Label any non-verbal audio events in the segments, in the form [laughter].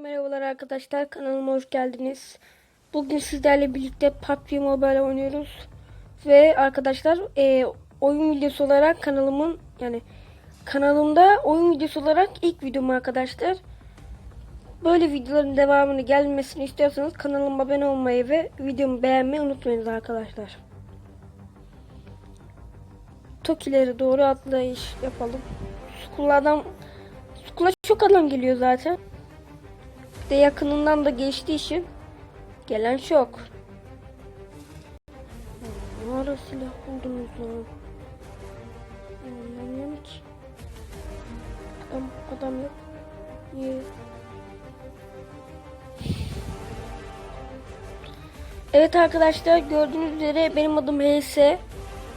Merhabalar arkadaşlar kanalıma hoş geldiniz. Bugün sizlerle birlikte PUBG Mobile oynuyoruz. Ve arkadaşlar e, oyun videosu olarak kanalımın yani kanalımda oyun videosu olarak ilk videom arkadaşlar. Böyle videoların devamını gelmesini istiyorsanız kanalıma abone olmayı ve videomu beğenmeyi unutmayınız arkadaşlar. Tokileri doğru atlayış yapalım. Skull'dan Skull'a çok adam geliyor zaten. De yakınından da geçtiği için gelen çok. Ne ara silah buldunuz lan? Anlamıyorum ki. Adam, adam yok. Ye. Evet arkadaşlar gördüğünüz üzere benim adım HS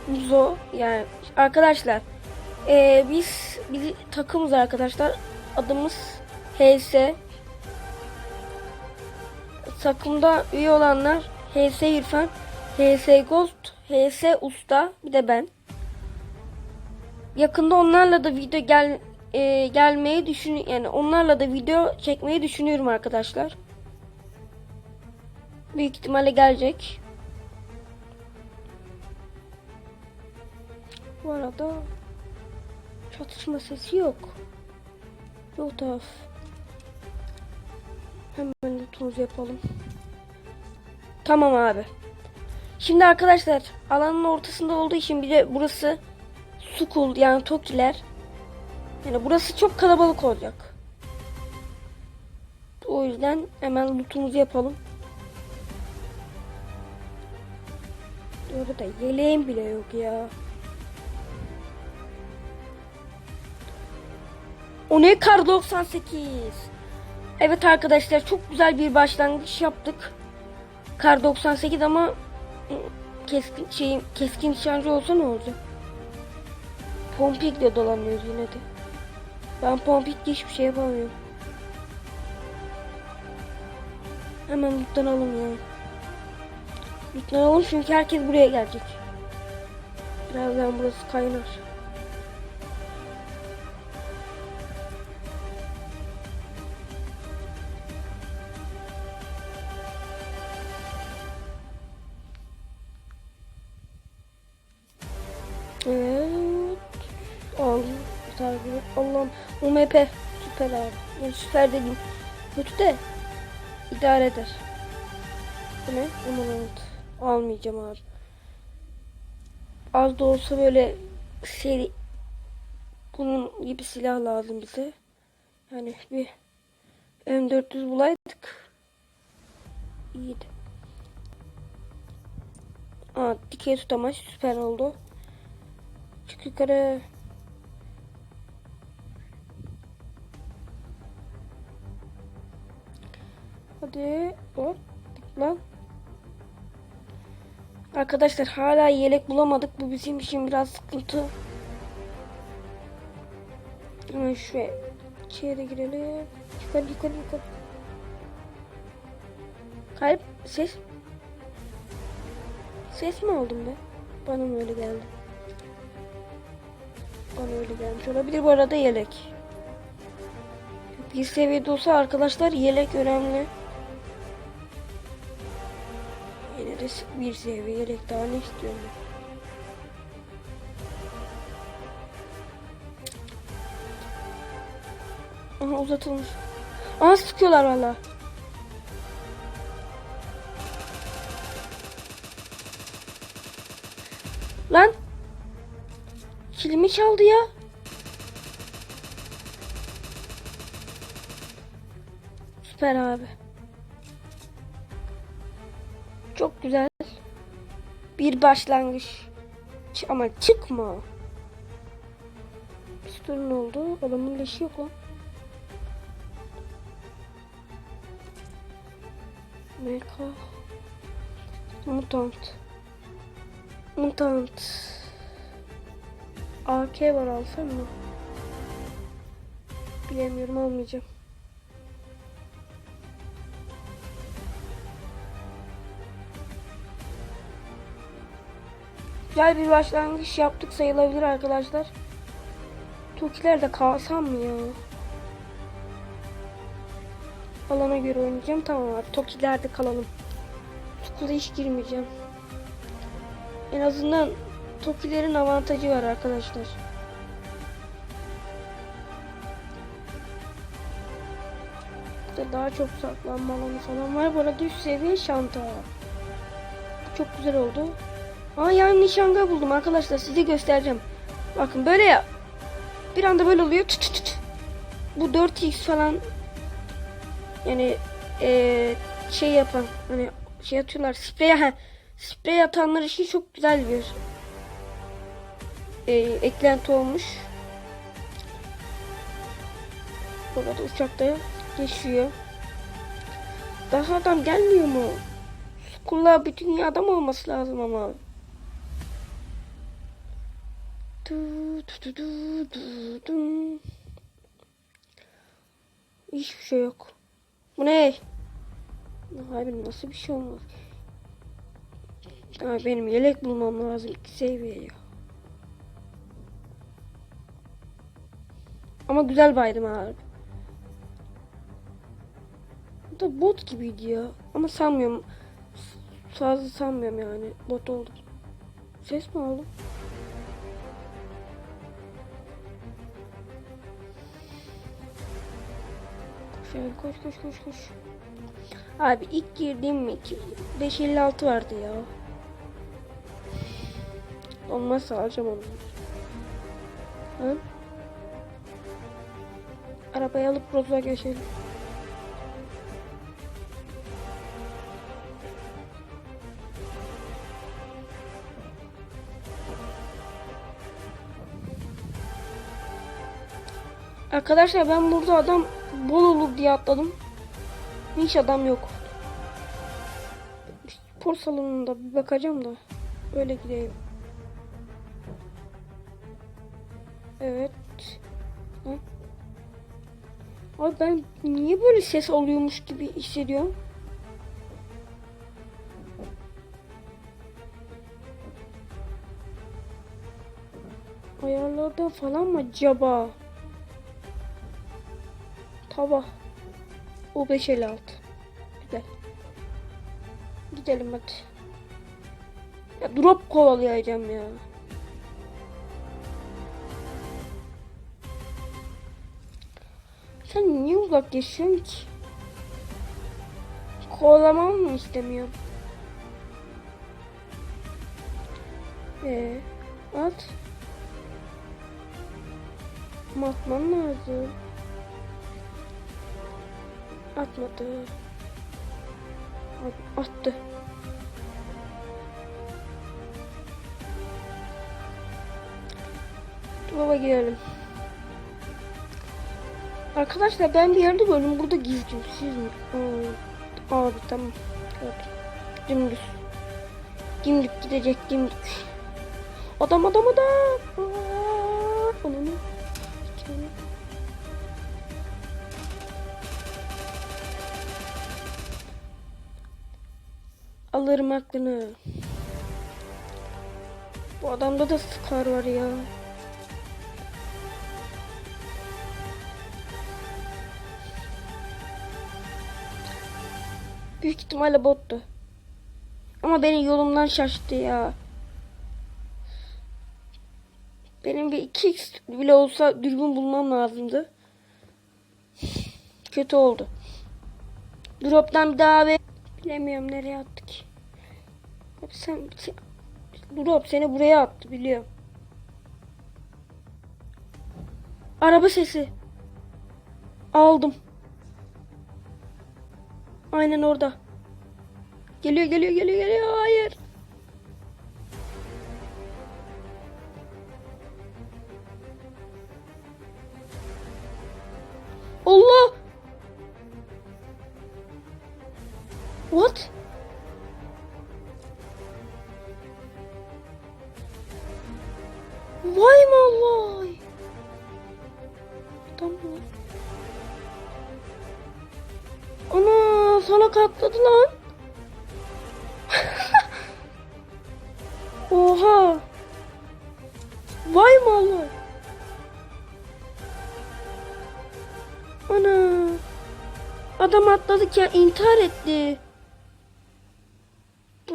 Muzo yani arkadaşlar eee, biz biz takımız arkadaşlar adımız HS takımda üye olanlar HS İrfan, HS Ghost, HS Usta bir de ben. Yakında onlarla da video gel e, gelmeyi düşün yani onlarla da video çekmeyi düşünüyorum arkadaşlar. Büyük ihtimalle gelecek. Bu arada çatışma sesi yok. Yok taraf. Lütfumuzu yapalım. Tamam abi. Şimdi arkadaşlar alanın ortasında olduğu için bir de burası Sukul yani Tokiler. Yani burası çok kalabalık olacak. O yüzden hemen lootumuzu yapalım. Orada yeleğim bile yok ya. O ne kar 98? Evet arkadaşlar çok güzel bir başlangıç yaptık. Kar 98 ama keskin şey keskin nişancı olsa ne olacak? Pompikle dolanıyoruz yine de. Ben pompikle hiçbir şey yapamıyorum. Hemen lootlanalım ya. Lootlanalım çünkü herkes buraya gelecek. Birazdan burası kaynar. Gibi. Allah'ım. UMP. Süper abi. Yani süper dediğim. Kötü de idare eder. Bu ne? Emerald. Almayacağım abi. Az da olsa böyle seri bunun gibi silah lazım bize. Yani bir M400 bulaydık. İyiydi. Aa, dikey tutamaç süper oldu. Çık yukarı. Hadi. Hop. Lan. Arkadaşlar hala yelek bulamadık. Bu bizim için biraz sıkıntı. Hemen şuraya içeri girelim. Yukarı yukarı yukarı. Kalp ses. Ses mi oldum be? Bana mı öyle geldi? Bana öyle gelmiş olabilir bu arada yelek. Bir seviyede olsa arkadaşlar yelek önemli. De bir seviye yelek istiyorum uzatılmış. Aha sıkıyorlar valla. Lan Kilimi çaldı ya. Süper abi. Güzel. Bir başlangıç. Ç- Ama çıkma. Pistolün oldu. Adamın leşi yok lan. Meka. Mutant. Mutant. AK var alsam mı? Bilemiyorum almayacağım. Güzel bir başlangıç yaptık sayılabilir arkadaşlar. Tokiler de kalsam mı ya? alana göre oynayacağım. Tamam abi. Tokilerde kalalım. School'a hiç girmeyeceğim. En azından Tokilerin avantajı var arkadaşlar. Burada daha çok saklanma alanı falan var. Bu arada üst seviye şanta. Çok güzel oldu. Aa yani nişanga buldum arkadaşlar. Size göstereceğim. Bakın böyle ya. Bir anda böyle oluyor. Tut tut tut. Bu 4x falan yani eee, şey yapan hani şey atıyorlar sprey ha sprey atanlar için çok güzel bir eee, eklenti olmuş. Burada uçakta geçiyor. Daha adam gelmiyor mu? Bir dünya adam olması lazım ama. Du, du, du, du, du. Hiçbir şey yok. Bu ne? Abi nasıl bir şey olmaz? Abi benim yelek bulmam lazım. İki seviye ya. Ama güzel baydım abi. Bu da bot gibiydi ya. Ama sanmıyorum. Fazla sanmıyorum yani. Bot oldu. Ses mi aldım? Abi koş koş koş koş. Abi ilk girdiğim mi? 556 vardı ya. Olmazsa alacağım onu. Ha? Arabayı alıp Rose'a geçelim. Arkadaşlar ben burada adam bol olur diye atladım. Hiç adam yok. Spor salonunda bir bakacağım da. Öyle gideyim. Evet. Ha? Abi ben niye böyle ses alıyormuş gibi hissediyorum? Ayarlarda falan mı acaba? Tava. O 556. Güzel. Gidelim hadi. Ya drop kovalayacağım ya. Sen niye uzak geçiyorsun ki? Kovalamam mı istemiyorum? Ee, at. Atman lazım. Atmadı. At- Attı. Baba girelim. Arkadaşlar ben bir yerde gördüm. Burada gizliyim. Siz mi? Aa, abi tamam. Evet. Dümdüz. Dimdik gidecek dimdik. Adam adam adam. Aa, Onu Alırım aklını. Bu adamda da skar var ya. Büyük ihtimalle bottu. Ama beni yolumdan şaştı ya. Benim bir 2x bile olsa dürbün bulmam lazımdı. Kötü oldu. Drop'tan bir daha ve bilemiyorum nereye attık. Hep sen Drop seni buraya attı biliyorum. Araba sesi. Aldım. Aynen orada. Geliyor geliyor geliyor geliyor. Hayır. Allah. What? Vay Allah. Tamam. Ana salak atladı lan. [laughs] Oha. Vay mallar. Ana. Adam atladık ya intihar etti.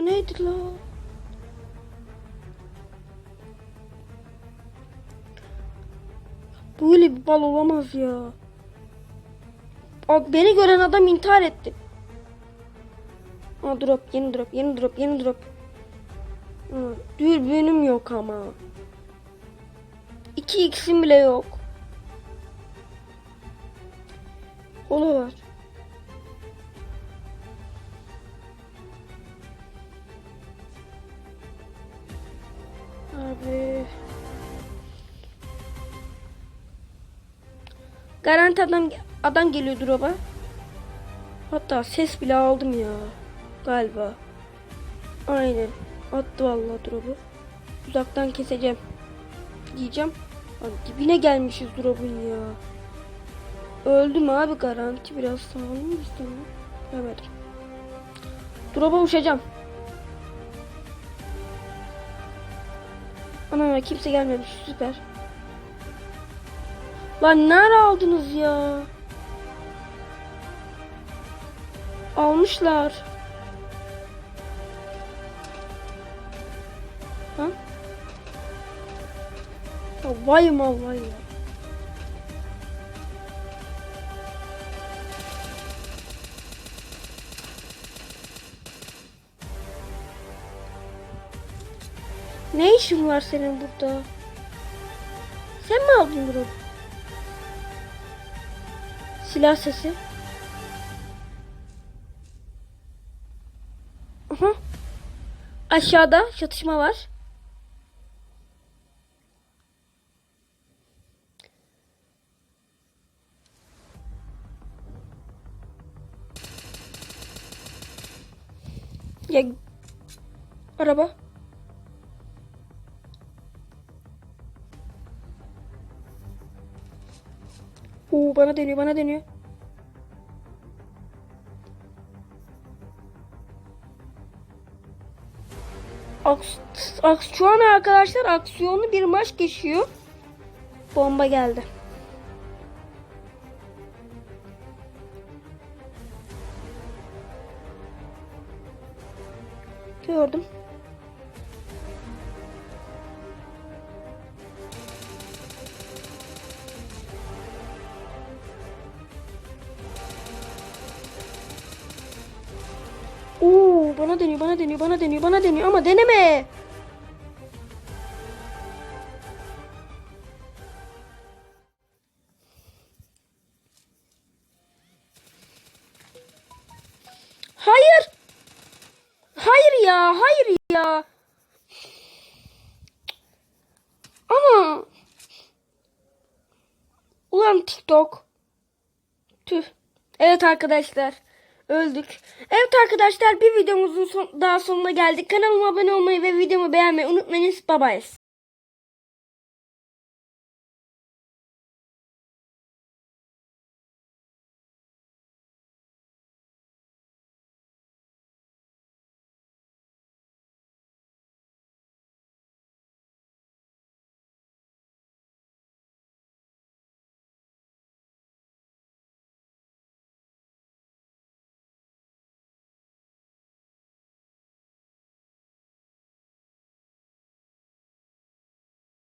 Bu neydi? Böyle bir bal olamaz ya. Abi beni gören adam intihar etti. Aa drop, yeni drop, yeni drop, yeni drop. Hı, dürbünüm yok ama. 2x'im bile yok. Kola Abi. Garanti adam adam geliyor drop'a. Hatta ses bile aldım ya. Galiba. Aynen. Attı vallahi drop'u. Uzaktan keseceğim. Diyeceğim. Abi dibine gelmişiz drop'un ya. Öldüm abi garanti biraz sağlam mı istemem? Evet. Drop'a uçacağım. Ana kimse gelmemiş süper. Lan nerede aldınız ya? Almışlar. Ha? Vay mal vay ya. Ne işin var senin burada? Sen mi aldın bunu? Silah sesi. Aha. Aşağıda çatışma var. Ya araba. Oo bana deniyor bana deniyor. Aks, aks, şu an arkadaşlar aksiyonlu bir maç geçiyor. Bomba geldi. Bana deniyor bana deniyor bana deniyor bana deniyor ama deneme. Hayır. Hayır ya hayır ya. Ama Ulan TikTok. Tüh. Evet arkadaşlar. Öldük. Evet arkadaşlar bir videomuzun son- daha sonuna geldik. Kanalıma abone olmayı ve videomu beğenmeyi unutmayınız. Bye.